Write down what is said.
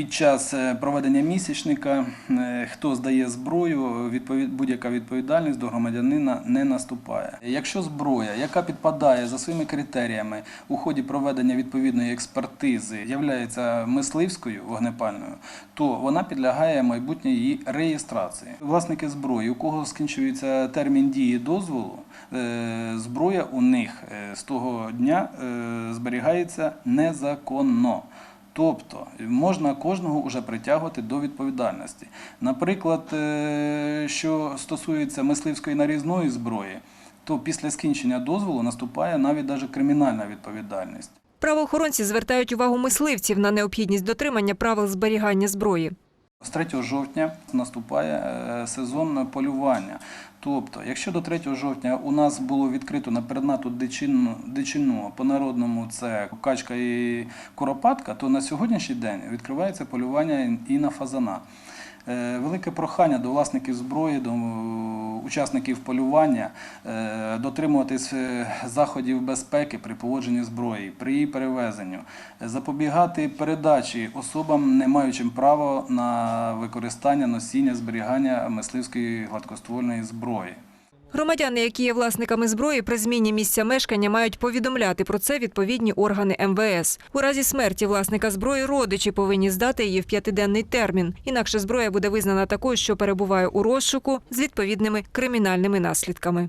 під час е, проведення місячника, е, хто здає зброю, будь-яка відповідальність до громадянина не наступає. Якщо зброя, яка підпадає за своїми критеріями у ході проведення відповідної експертизи, являється мисливською вогнепальною, то вона підлягає майбутній її реєстрації. Власники зброї, у кого скінчується термін дії дозволу, е, зброя у них з того дня зберігається незаконно. Тобто можна кожного вже притягувати до відповідальності. Наприклад, е, що стосується мисливської нарізної зброї, то після скінчення дозволу наступає навіть даже кримінальна відповідальність. Правоохоронці звертають увагу мисливців на необхідність дотримання правил зберігання зброї. З 3 жовтня наступає е, сезон полювання. Тобто, якщо до 3 жовтня у нас було відкрито на пернату дичину, дичину по народному це качка і куропатка, то на сьогоднішній день відкривається полювання і на фазана. Е, Велике прохання до власників зброї, до учасників полювання е, дотримуватись е, заходів безпеки при поводженні зброї, при її перевезенню, запобігати передачі особам, не маючим права на використання, носіння, зберігання мисливської гладкоствольної зброї. Громадяни, які є власниками зброї, при зміні місця мешкання мають повідомляти про це відповідні органи МВС. У разі смерті власника зброї родичі повинні здати її в п'ятиденний термін. Інакше зброя буде визнана такою, що перебуває у розшуку з відповідними кримінальними наслідками.